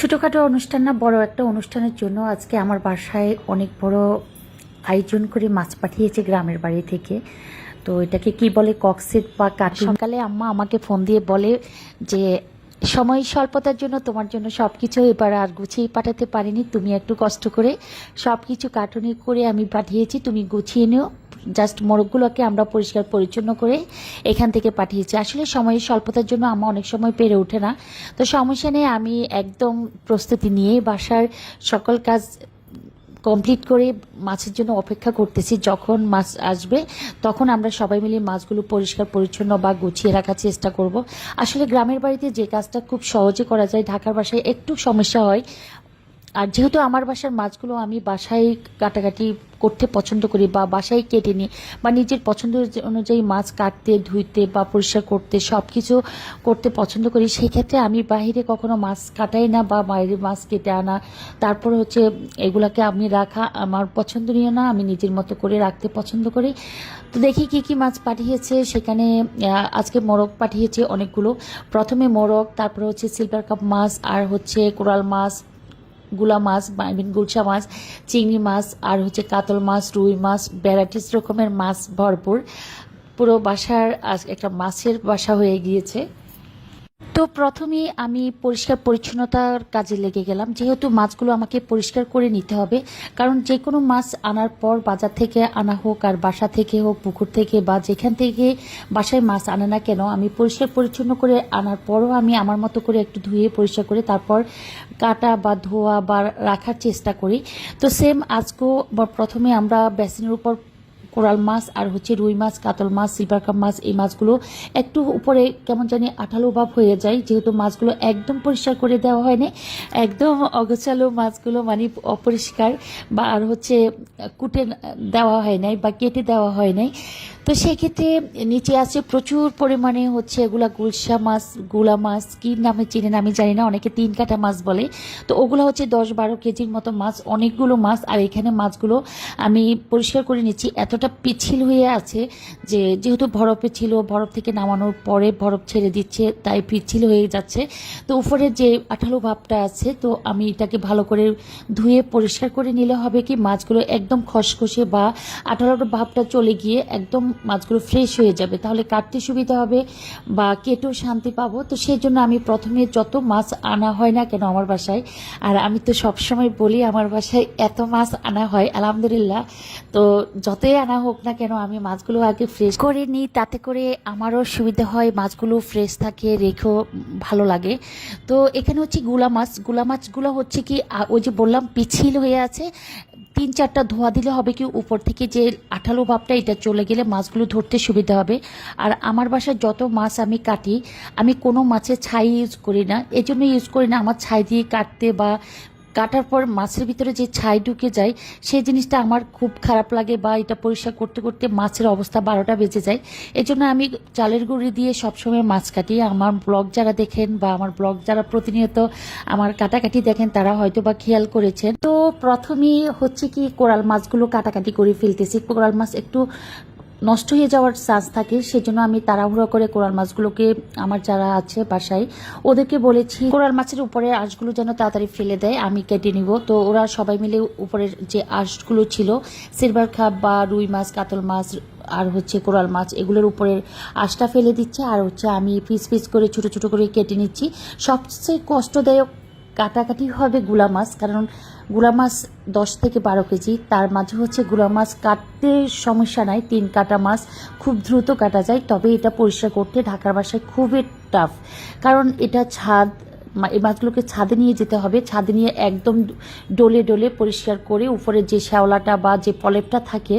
ছোটোখাটো অনুষ্ঠান না, বড় একটা অনুষ্ঠানের জন্য আজকে আমার বাসায় অনেক বড় আয়োজন করে মাছ পাঠিয়েছে গ্রামের বাড়ি থেকে। তো এটাকে কি বলে কক্সেট বা কাঠ সকালে আম্মা আমাকে ফোন দিয়ে বলে যে, সময় স্বল্পতার জন্য তোমার জন্য সব কিছু এবার আর গুছিয়ে পাঠাতে পারিনি। তুমি একটু কষ্ট করে সব কিছু কাটুনি করে আমি পাঠিয়েছি, তুমি গুছিয়ে নিও। জাস্ট মোরগগুলোকে আমরা পরিষ্কার পরিচ্ছন্ন করে এখান থেকে পাঠিয়েছি। আসলে সময়ের স্বল্পতার জন্য আমার অনেক সময় পেরে ওঠে না। তো সমস্যা নেই, আমি একদম প্রস্তুতি নিয়ে বাসার সকল কাজ কমপ্লিট করে মাছের জন্য অপেক্ষা করতেছি। যখন মাছ আসবে, তখন আমরা সবাই মিলে মাছগুলো পরিষ্কার, পরিচ্ছন্ন বা গুছিয়ে রাখার চেষ্টা করব। আসলে গ্রামের বাড়িতে যে কাজটা খুব সহজে করা যায়, ঢাকার বাসায় একটু সমস্যা হয় আর যেহেতু আমার বাসার মাছগুলো আমি বাসায় কাটাকাটি করতে পছন্দ করি বা বাসায় কেটে নিই বা নিজের পছন্দ অনুযায়ী মাছ কাটতে, ধুইতে বা পরিষ্কার করতে সব কিছু করতে পছন্দ করি সেই ক্ষেত্রে আমি বাইরে কখনো মাছ কাটাই না বা বাইরে মাছ কেটে আনা। তারপর হচ্ছে এগুলাকে আমি রাখা আমার পছন্দনীয় না, আমি নিজের মতো করে রাখতে পছন্দ করি। তো দেখি কি কি মাছ পাঠিয়েছে। সেখানে আজকে মোরগ পাঠিয়েছে অনেকগুলো। প্রথমে মোরগ, তারপরে হচ্ছে সিলভার কাপ মাছ আর হচ্ছে কোরাল মাছ। গুলা মাছ আই গুলশা মাছ, চিংড়ি মাছ, আর হচ্ছে কাতল মাছ, রুই মাছ, ভ্যারাইটিস রকমের মাছ ভরপুর। পুরো বাসার একটা মাছের বাসা হয়ে গিয়েছে। তো প্রথমে আমি পরিষ্কার পরিচ্ছন্নতার কাজে লেগে গেলাম। যেহেতু মাছগুলো আমাকে পরিষ্কার করে নিতে হবে, কারণ যে কোনো মাছ আনার পর বাজার থেকে আনা হোক আর বাসা থেকে হোক, পুকুর থেকে বা যেখান থেকে বাসায় মাছ আনে না কেন, আমি পরিষ্কার পরিচ্ছন্ন করে আনার পরও আমি আমার মতো করে একটু ধুয়ে পরিষ্কার করে তারপর কাটা বা ধোয়া বা রাখার চেষ্টা করি। তো সেম আজকেও প্রথমে আমরা বেসিনের উপর কোরাল মাছ আর হচ্ছে রুই মাছ, কাতল মাছ, সিলভার কাপ মাছ, এই মাছগুলো একটু উপরে কেমন জানি আঠালো ভাব হয়ে যায়। যেহেতু মাছগুলো একদম পরিষ্কার করে দেওয়া হয়নি, একদম অগোছালো মাছগুলো মানে অপরিষ্কার বা আর হচ্ছে কুটে দেওয়া হয় নাই বা কেটে দেওয়া হয় নাই। তো সেক্ষেত্রে নিচে আছে প্রচুর পরিমাণে হচ্ছে এগুলা গুলশা মাছ, গুলা মাছ, কী নামে চিনেন আমি জানি না, অনেকে তিন কাটা মাছ বলে। তো ওগুলো হচ্ছে দশ বারো কেজির মতো মাছ, অনেকগুলো মাছ, আর এখানে মাছগুলো আমি পরিষ্কার করে নিচ্ছি। এতটা পিছিল হয়ে আছে যে যেহেতু বরফে ছিল, বরফ থেকে নামানোর পরে বরফ ছেড়ে দিচ্ছে, তাই পিছিল হয়ে যাচ্ছে। তো উপরে যে আঠালো ভাবটা আছে, তো আমি এটাকে ভালো করে ধুয়ে পরিষ্কার করে নিলে হবে কি, মাছগুলো একদম খসখসে বা আঠালো ভাবটা চলে গিয়ে একদম মাছগুলো ফ্রেশ হয়ে যাবে। তাহলে কাটতে সুবিধা হবে বা কেটেও শান্তি পাবো। তো সেই জন্য আমি প্রথমে যত মাছ আনা হয় না কেন আমার বাসায়, আর আমি তো সবসময় বলি আমার বাসায় এত মাছ আনা হয়, আলহামদুলিল্লাহ। তো যতই আনা হোক না কেন, আমি মাছগুলো আগে ফ্রেশ করে নিই, তাতে করে আমারও সুবিধা হয়, মাছগুলো ফ্রেশ থাকে, রেখেও ভালো লাগে। তো এখানে হচ্ছে গুলা মাছ, গুলা মাছগুলো হচ্ছে কি ওই যে বললাম পিছিল হয়ে আছে, তিন চারটা ধোয়া দিলে হবে কি, উপর থেকে যে আঠালো ভাবটা, এটা চলে গেলে মাছগুলো ধরতে সুবিধা হবে। আর আমার বাসায় যত মাছ আমি কাটি, আমি কোনো মাছের ছাই ইউজ করি না এই জন্য ইউজ করি না, আমার ছাই দিয়ে কাটতে বা কাটার পর মাছের ভিতরে যে ছাই ঢুকে যায় সেই জিনিসটা আমার খুব খারাপ লাগে বা এটা পরিষ্কার করতে করতে মাছের অবস্থা বারোটা বেজে যায়। এই জন্য আমি চালের গুঁড়ি দিয়ে সবসময় মাছ কাটি। আমার ব্লগ যারা দেখেন বা আমার ব্লগ যারা প্রতিনিয়ত আমার কাটাকাটি দেখেন, তারা হয়তো বা খেয়াল করেছেন। তো প্রথমেই হচ্ছে কি, কোরাল মাছগুলো কাটাকাটি করে ফেলতেছি। কোরাল মাছ একটু নষ্ট হয়ে যাওয়ার চান্স থাকে, সেজন্য আমি তাড়াহুড়ো করে কোরাল মাছগুলোকে, আমার যারা আছে বাসায়, ওদেরকে বলেছি, কোরাল মাছের উপরে আঁশগুলো যেন তাড়াতাড়ি ফেলে দেয়, আমি কেটে নিব। তো ওরা সবাই মিলে উপরের যে আঁশগুলো ছিল, সিলভার খাপ বা রুই মাছ, কাতল মাছ, আর হচ্ছে কোরাল মাছ, এগুলোর উপরের আঁশটা ফেলে দিচ্ছে। আর হচ্ছে আমি পিস পিস করে, ছোট ছোট করে কেটে নিচ্ছি। সবচেয়ে কষ্টদায়ক কাটাকাটি হবে গুলা মাছ, কারণগুলা মাছ দশ থেকে বারো কেজি। তার মাঝে হচ্ছে গুলা মাছ কাটতে সমস্যা নাই, তিন কাটা মাছ খুব দ্রুত কাটা যায়, তবে এটা পরিষ্কার করতে ঢাকার বাসায় খুবই টাফ কারণ এটা ছাদ এই মাছগুলোকে ছাদে নিয়ে যেতে হবে। ছাদে নিয়ে একদম ডলে ডলে পরিষ্কার করে উপরে যে শ্যাওলাটা বা যে ফলেপটা থাকে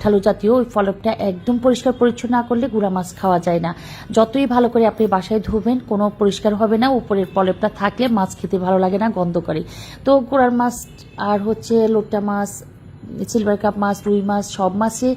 ঠালু জাতীয়, ওই পলেপটা একদম পরিষ্কার পরিচ্ছন্ন না করলে গুঁড়া মাছ খাওয়া যায় না। যতই ভালো করে আপনি বাসায় ধুবেন, কোনো পরিষ্কার হবে না। উপরের ফলেপটা থাকলে মাছ খেতে ভালো লাগে না, গন্ধ করে। তো গুঁড়ার মাছ আর হচ্ছে লোট্টা মাছ সিলভার কাপ মাছ, রুই মাছ, সব মাছে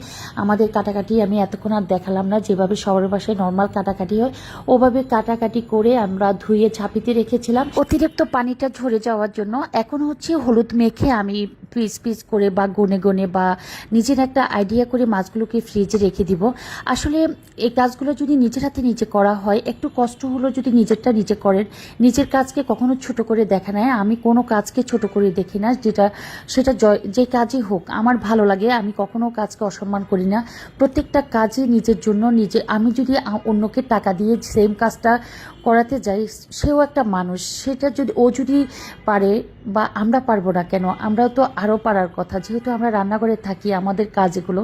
আমাদের কাটাকাটি, আমি এতক্ষণ আর দেখালাম না, যেভাবে সবার বাসায় নর্মাল কাটাকাটি হয়, ওভাবে কাটাকাটি করে আমরা ধুয়ে ঝাঁপিতে রেখেছিলাম। অতিরিক্ত পানিটা ঝরে যাওয়ার জন্য এখন হচ্ছে হলুদ মেখে আমি পিস পিস করে বা গনে গনে বা নিজের একটা আইডিয়া করে মাছগুলোকে ফ্রিজে রেখে দিব। আসলে এই কাজগুলো যদি নিজের হাতে নিজে করা হয়, একটু কষ্ট হলো যদি নিজেরটা নিজে করেন। নিজের কাজকে কখনো ছোট করে দেখা নেয়। আমি কোনো কাজকে ছোট করে দেখি না, যেটা, সেটা যে কাজই হোক, আমার ভালো লাগে, আমি কখনো কাজকে অসম্মান করি না। প্রত্যেকটা কাজই নিজের জন্য, নিজে, আমি যদি অন্যকে টাকা দিয়ে সেম কাজটা করাতে যাই, সেও একটা মানুষ। সেটা যদি ও যদি পারে বা আমরা পারব না কেন, আমরাও তো আরও পারার কথা। যেহেতু আমরা রান্নাঘরে থাকি, আমাদের কাজগুলো।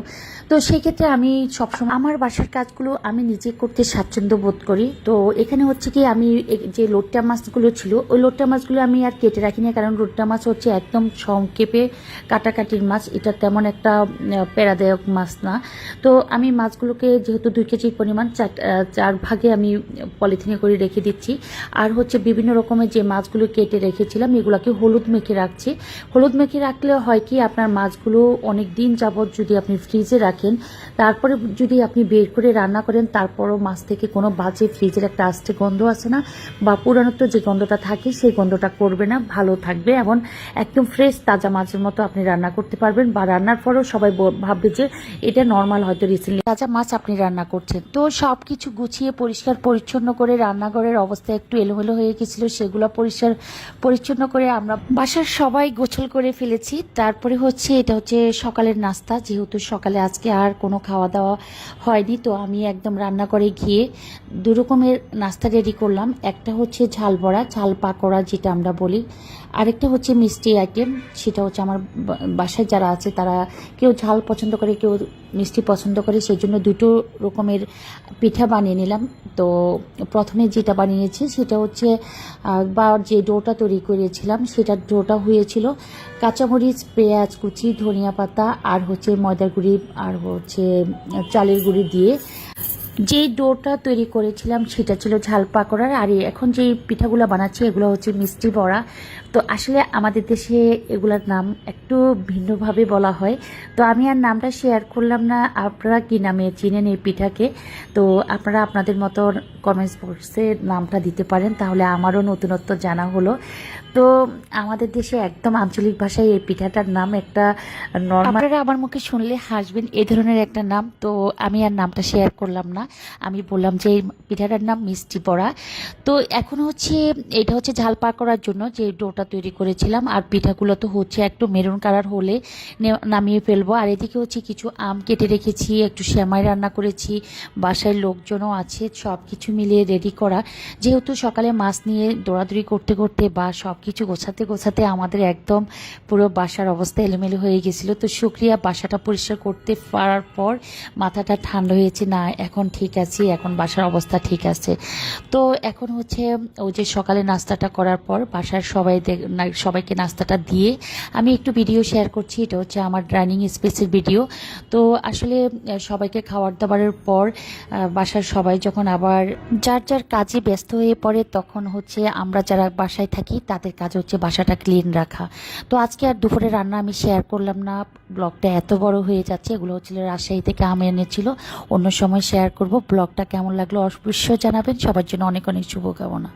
তো সেই ক্ষেত্রে আমি সবসময় আমার বাসার কাজগুলো আমি নিজে করতে স্বাচ্ছন্দ্য বোধ করি। তো এখানে হচ্ছে কি, আমি যে লোট্টা মাছগুলো ছিল, ওই লোট্টা মাছগুলো আমি আর কেটে রাখি না। কারণ লোট্টা মাছ হচ্ছে একদম সংক্ষেপে কাটাকাটির মাছ। এটা তেমন একটা প্যারাদায়ক মাছ না। তো আমি মাছগুলোকে যেহেতু দুই কেজির পরিমাণ, চার চার ভাগে আমি পলিথিনে করে রেখে দিচ্ছি। আর হচ্ছে বিভিন্ন রকমের যে মাছগুলো কেটে রেখেছিলাম, এগুলোকে হলুদ মেখে রাখছি। হলুদ মেখে রাখলে হয় কি, আপনার মাছগুলো অনেক দিন যাবৎ যদি আপনি ফ্রিজে রাখেন, তারপরে যদি আপনি বের করে রান্না করেন, তারপরও মাছ থেকে কোনো বাজে ফ্রিজের একটা আস্তে গন্ধ আসে না বা পুরানোত্ব যে গন্ধটা থাকে, সেই গন্ধটা করবে না, ভালো থাকবে এবং একদম ফ্রেশ, তাজা মাছের মতো আপনি রান্না করতে পারবেন বা রান্নার পরেও সবাই ভাববে যে এটা নর্মাল হয়তো রিসেন্টলি তাজা মাছ আপনি রান্না করছেন। তো সব কিছু গুছিয়ে, পরিষ্কার, পরিচ্ছন্ন করে রান্নাঘরের অবস্থা একটু এলোমেলো হয়ে গেছিল, সেগুলো পরিষ্কার, পরিচ্ছন্ন করে আমরা বাসার সবাই গোছল করে ফেলেছি। তারপরে হচ্ছে, এটা হচ্ছে সকালের নাস্তা, যেহেতু সকালে আজকে আর কোনো খাওয়া দাওয়া হয়নি, তো আমি একদম রান্না করে গিয়ে দু রকমের নাস্তা রেডি করলাম। একটা হচ্ছে ঝাল বড়া, ঝাল পাকোড়া যেটা আমরা বলি। আরেকটা হচ্ছে মিষ্টি আইটেম সেটা হচ্ছে আমার বাসায় যারা আছে, তারা কেউ ঝাল পছন্দ করে, কেউ মিষ্টি পছন্দ করে সেই জন্য দুটো রকমের পিঠা বানিয়ে নিলাম। তো প্রথমে যেটা বানিয়েছি সেটা হচ্ছে বা যে ডোটা তৈরি করেছিলাম সেটা ডোটা হয়েছিল কাঁচামরিচ, পেঁয়াজ কুচি, ধনিয়া পাতা আর হচ্ছে ময়দার গুঁড়ি আর হচ্ছে চালের গুঁড়ি দিয়ে। যে ডোটা তৈরি করেছিলাম সেটা ছিল ঝাল পাকড়ার। আর এখন যে পিঠাগুলো বানাচ্ছি এগুলো হচ্ছে মিষ্টি বড়া। তো আসলে আমাদের দেশে এগুলার নাম একটু ভিন্নভাবে বলা হয়। তো আমি আর নামটা শেয়ার করলাম না। আপনারা কি নামে চিনেন এই পিঠাকে? তো আপনারা আপনাদের মতো কমেন্টস বক্সে নামটা দিতে পারেন, তাহলে আমারও নতুনত্ব জানা হলো। তো আমাদের দেশে একদম আঞ্চলিক ভাষায় এই পিঠাটার নাম একটা নর্মাল আপনারা আমার মুখে শুনলে হাসবেন এই ধরনের একটা নাম। তো আমি আর নামটা শেয়ার করলাম না। আমি বললাম যে এই পিঠাটার নাম মিষ্টি পড়া তো এখন হচ্ছে, এটা হচ্ছে ঝাল পাক করার জন্য যে ডোটা তৈরি করেছিলাম। আর পিঠাগুলো তো হচ্ছে একটু মেরুন কালার হলে নামিয়ে ফেলব। আর এদিকে হচ্ছে কিছু আম কেটে রেখেছি, একটু শ্যামাই রান্না করেছি। বাসায় লোকজনও আছে সব কিছু মিলিয়ে রেডি করা। যেহেতু সকালে মাছ নিয়ে দৌড়াদৌড়ি করতে করতে বা সব কিছু গোছাতে গোছাতে আমাদের একদম পুরো বাসার অবস্থা এলোমেলো হয়ে গেছিল। তো শুক্রিয়া, বাসাটা পরিষ্কার করতে পারার পর মাথাটা ঠান্ডা হয়েছে। না, এখন ঠিক আছে, এখন বাসার অবস্থা ঠিক আছে। তো এখন হচ্ছে ওই যে সকালে নাস্তাটা করার পর বাসার সবাই সবাইকে নাস্তাটা দিয়ে আমি একটু ভিডিও শেয়ার করছি। এটা হচ্ছে আমার ডাইনিং স্পেসের ভিডিও তো আসলে সবাইকে খাবার দাবারের পর বাসার সবাই যখন আবার যার যার কাজে ব্যস্ত হয়ে পড়ে, তখন হচ্ছে আমরা যারা বাসায় থাকি, তাদের কাজ হচ্ছে বাসাটা ক্লিন রাখা। তো আজকে আর দুপুরে রান্না আমি শেয়ার করলাম না। ব্লগটা এত বড় হয়ে যাচ্ছে, এগুলো হচ্ছিল রাজশাহী থেকে আম এনেছিল। অন্য সময় শেয়ার করব। ব্লগটা কেমন লাগল অবশ্যই জানাবেন। সবার জন্য অনেক অনেক শুভকামনা।